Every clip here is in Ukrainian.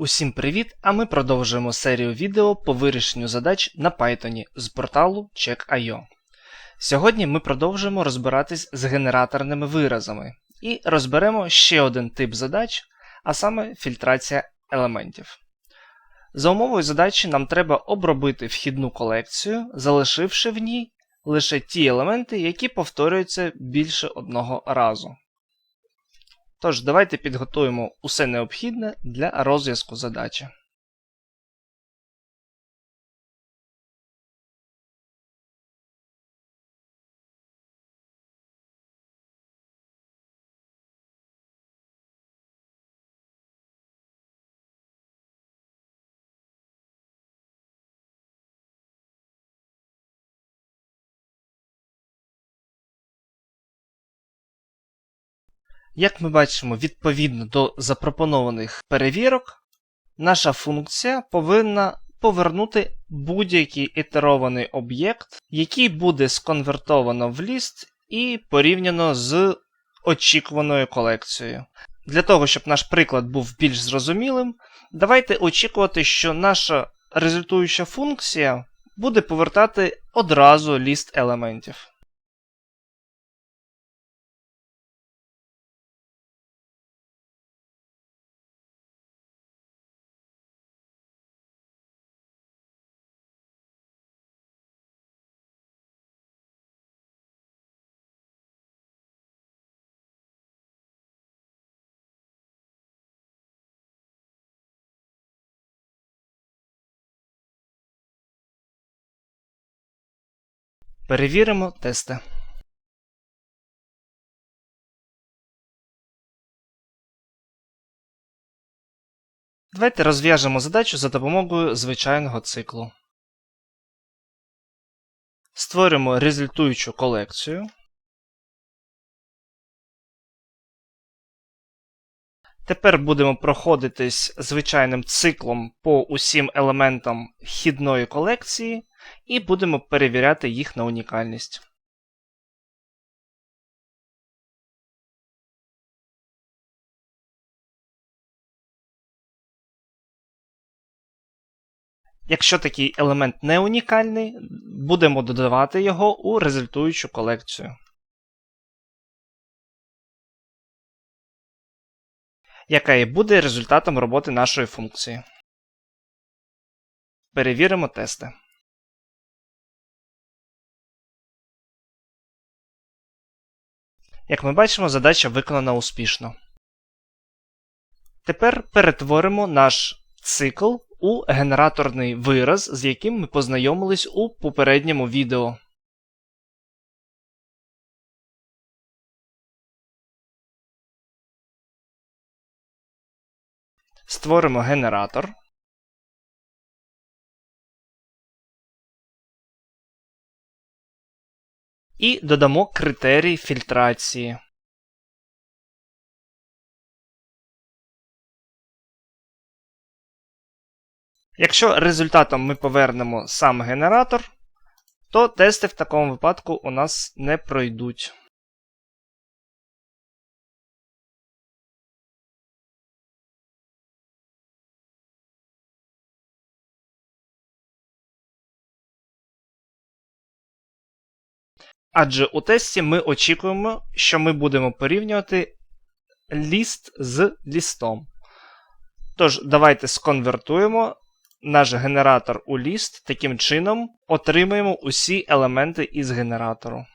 Усім привіт! А ми продовжуємо серію відео по вирішенню задач на Python з порталу Check.io. Сьогодні ми продовжуємо розбиратись з генераторними виразами і розберемо ще один тип задач, а саме фільтрація елементів. За умовою задачі нам треба обробити вхідну колекцію, залишивши в ній лише ті елементи, які повторюються більше одного разу. Тож, давайте підготуємо усе необхідне для розв'язку задачі. Як ми бачимо, відповідно до запропонованих перевірок, наша функція повинна повернути будь-який ітерований об'єкт, який буде сконвертовано в ліст і порівняно з очікуваною колекцією. Для того, щоб наш приклад був більш зрозумілим, давайте очікувати, що наша результуюча функція буде повертати одразу ліст елементів. Перевіримо тести. Давайте розв'яжемо задачу за допомогою звичайного циклу. Створимо результуючу колекцію. Тепер будемо проходитись звичайним циклом по усім елементам вхідної колекції і будемо перевіряти їх на унікальність. Якщо такий елемент не унікальний, будемо додавати його у результуючу колекцію. Яка і буде результатом роботи нашої функції. Перевіримо тести. Як ми бачимо, задача виконана успішно. Тепер перетворимо наш цикл у генераторний вираз, з яким ми познайомились у попередньому відео. Створимо генератор. І додамо критерій фільтрації. Якщо результатом ми повернемо сам генератор, то тести в такому випадку у нас не пройдуть. Адже у тесті ми очікуємо, що ми будемо порівнювати ліст з лістом. Тож, давайте сконвертуємо наш генератор у ліст, таким чином отримаємо усі елементи із генератору.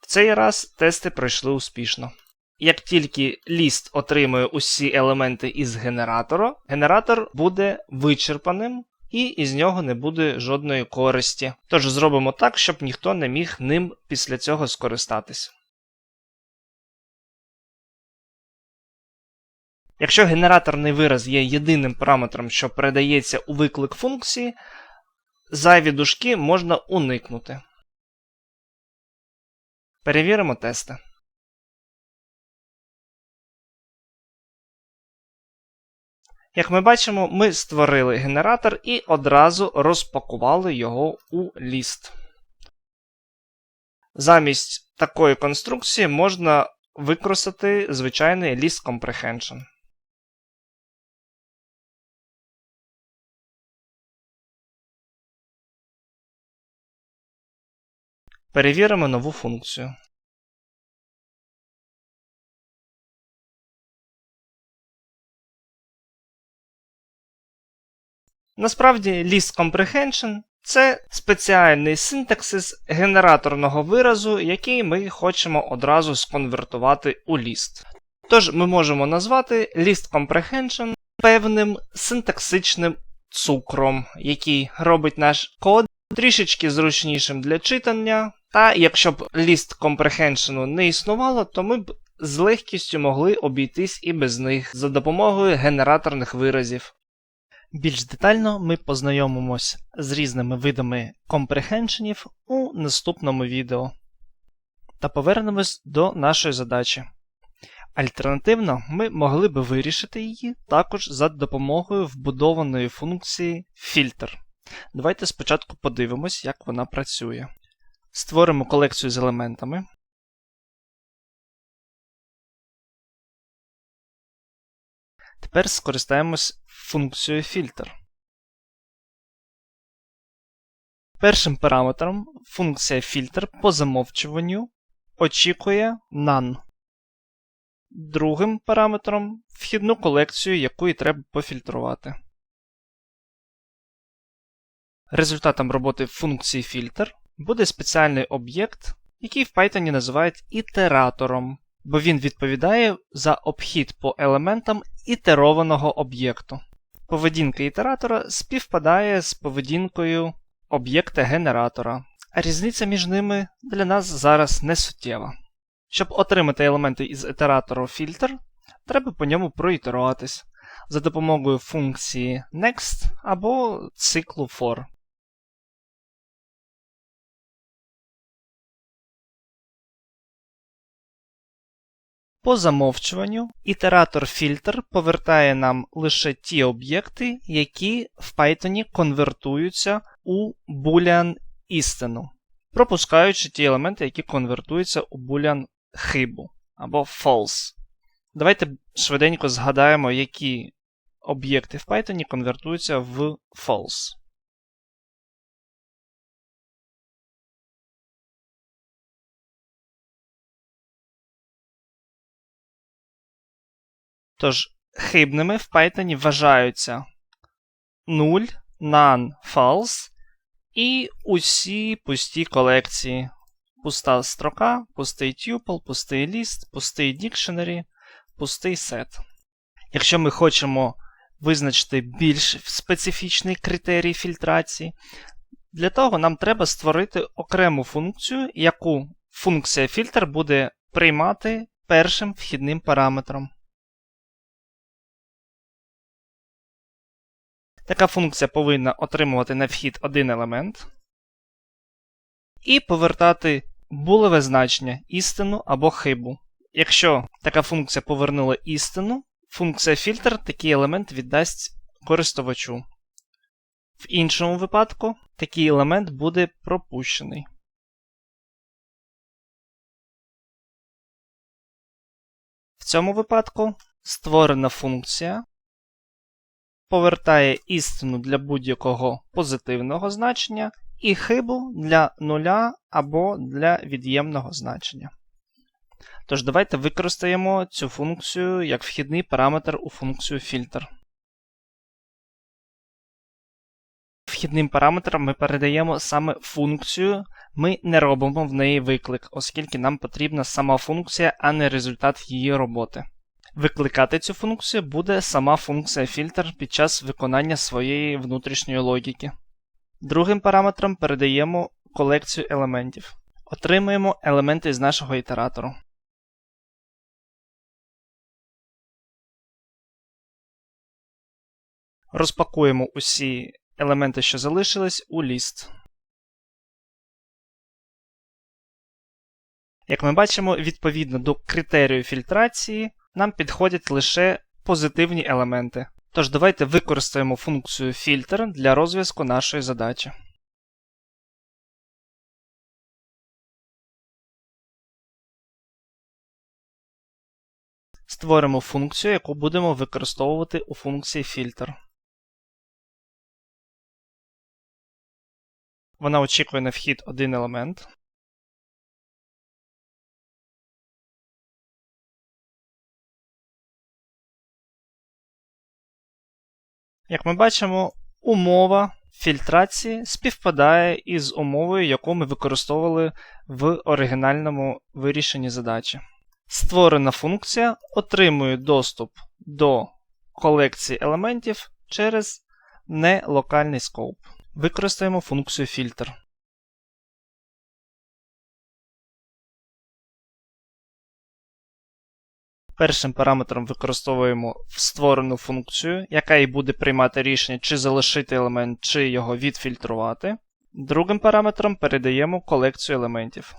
В цей раз тести пройшли успішно. Як тільки ліст отримує усі елементи із генератора, генератор буде вичерпаним і із нього не буде жодної користі. Тож зробимо так, щоб ніхто не міг ним після цього скористатись. Якщо генераторний вираз є єдиним параметром, що передається у виклик функції, зайві дужки можна уникнути. Перевіримо тести. Як ми бачимо, ми створили генератор і одразу розпакували його у ліст. Замість такої конструкції можна використати звичайний list comprehension. Перевіримо нову функцію. Насправді, list comprehension це спеціальний синтаксис генераторного виразу, який ми хочемо одразу сконвертувати у ліст. Тож ми можемо назвати list comprehension певним синтаксичним цукром, який робить наш код трішечки зручнішим для читання. Та якщо б list comprehension не існувало, то ми б з легкістю могли обійтись і без них за допомогою генераторних виразів. Більш детально ми познайомимось з різними видами компрехеншенів у наступному відео. Та повернемось до нашої задачі. Альтернативно, ми могли би вирішити її також за допомогою вбудованої функції фільтр. Давайте спочатку подивимось, як вона працює. Створимо колекцію з елементами. Тепер скористаємось функцією фільтр. Першим параметром функція фільтр по замовчуванню очікує none. Другим параметром вхідну колекцію, яку і треба пофільтрувати. Результатом роботи функції фільтр буде спеціальний об'єкт, який в Python називають ітератором бо він відповідає за обхід по елементам ітерованого об'єкту. Поведінка ітератора співпадає з поведінкою об'єкта генератора, а різниця між ними для нас зараз не суттєва. Щоб отримати елементи із ітератору фільтр, треба по ньому проітеруватись за допомогою функції next або циклу for. По замовчуванню, ітератор фільтр повертає нам лише ті об'єкти, які в Python конвертуються у boolean істину, пропускаючи ті елементи, які конвертуються у boolean хибу або false. Давайте швиденько згадаємо, які об'єкти в Python конвертуються в false. Тож, хибними в Python вважаються 0, none, false і усі пусті колекції. Пуста строка, пустий tuple, пустий ліст, пустий dictionary, пустий set. Якщо ми хочемо визначити більш специфічний критерій фільтрації, для того нам треба створити окрему функцію, яку функція фільтр буде приймати першим вхідним параметром. Така функція повинна отримувати на вхід один елемент і повертати булеве значення істину або хибу. Якщо така функція повернула істину, функція фільтр такий елемент віддасть користувачу. В іншому випадку такий елемент буде пропущений. В цьому випадку створена функція повертає істину для будь-якого позитивного значення і хибу для нуля або для від'ємного значення. Тож, давайте використаємо цю функцію як вхідний параметр у функцію фільтр. Вхідним параметром ми передаємо саме функцію, ми не робимо в неї виклик, оскільки нам потрібна сама функція, а не результат її роботи. Викликати цю функцію буде сама функція фільтр під час виконання своєї внутрішньої логіки. Другим параметром передаємо колекцію елементів. Отримуємо елементи з нашого ітератору. Розпакуємо усі елементи, що залишились, у ліст. Як ми бачимо, відповідно до критерію фільтрації нам підходять лише позитивні елементи. Тож давайте використаємо функцію фільтр для розв'язку нашої задачі. Створимо функцію, яку будемо використовувати у функції фільтр. Вона очікує на вхід один елемент. Як ми бачимо, умова фільтрації співпадає із умовою, яку ми використовували в оригінальному вирішенні задачі. Створена функція отримує доступ до колекції елементів через нелокальний скоуп. Використаємо функцію фільтр. Першим параметром використовуємо створену функцію, яка і буде приймати рішення, чи залишити елемент, чи його відфільтрувати. Другим параметром передаємо колекцію елементів.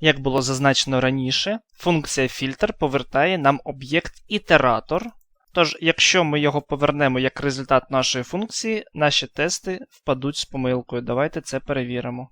Як було зазначено раніше, функція фільтр повертає нам об'єкт ітератор. Тож, якщо ми його повернемо як результат нашої функції, наші тести впадуть з помилкою. Давайте це перевіримо.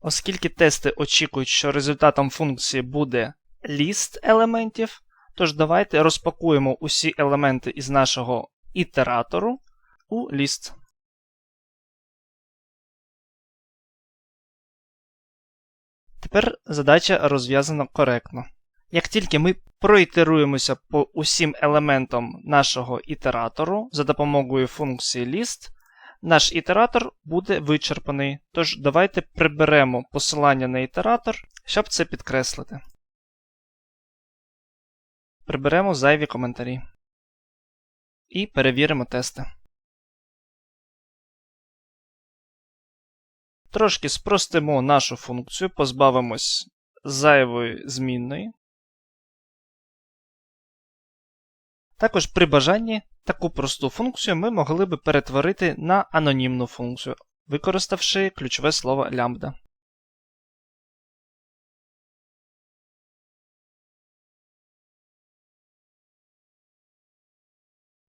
Оскільки тести очікують, що результатом функції буде ліст елементів, тож давайте розпакуємо усі елементи із нашого ітератору у ліст. Тепер задача розв'язана коректно. Як тільки ми проітеруємося по усім елементам нашого ітератору за допомогою функції list, наш ітератор буде вичерпаний. Тож давайте приберемо посилання на ітератор, щоб це підкреслити. Приберемо зайві коментарі. І перевіримо тести. Трошки спростимо нашу функцію, позбавимось зайвої змінної. Також при бажанні таку просту функцію ми могли би перетворити на анонімну функцію, використавши ключове слово лямбда.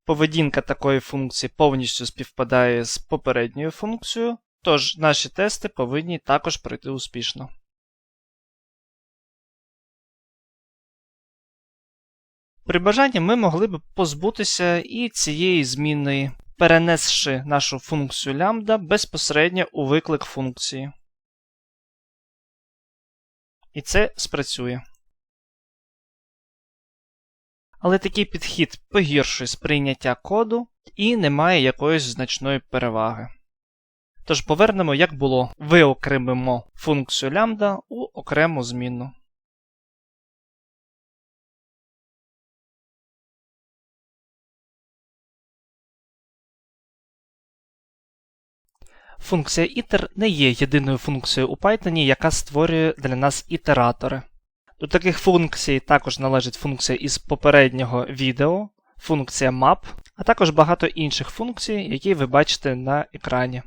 Поведінка такої функції повністю співпадає з попередньою функцією, тож наші тести повинні також пройти успішно. При бажанні ми могли б позбутися і цієї змінної, перенесши нашу функцію лямбда безпосередньо у виклик функції. І це спрацює. Але такий підхід погіршує сприйняття коду і не має якоїсь значної переваги. Тож повернемо, як було, виокремимо функцію лямбда у окрему змінну. Функція iter не є єдиною функцією у Python, яка створює для нас ітератори. До таких функцій також належить функція із попереднього відео, функція map, а також багато інших функцій, які ви бачите на екрані.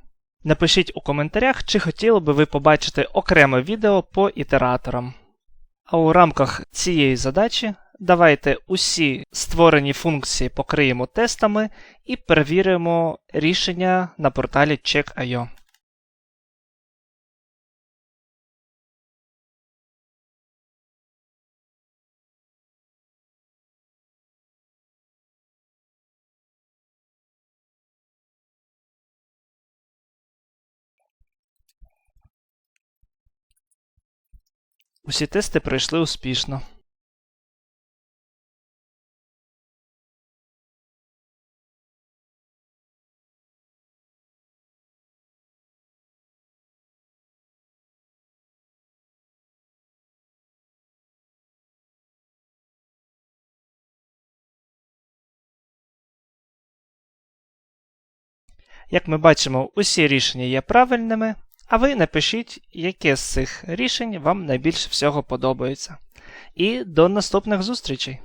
Напишіть у коментарях, чи хотіли би ви побачити окреме відео по ітераторам. А у рамках цієї задачі давайте усі створені функції покриємо тестами і перевіримо рішення на порталі Check.io. Усі тести пройшли успішно. Як ми бачимо, усі рішення є правильними, а ви напишіть, яке з цих рішень вам найбільше всього подобається. І до наступних зустрічей!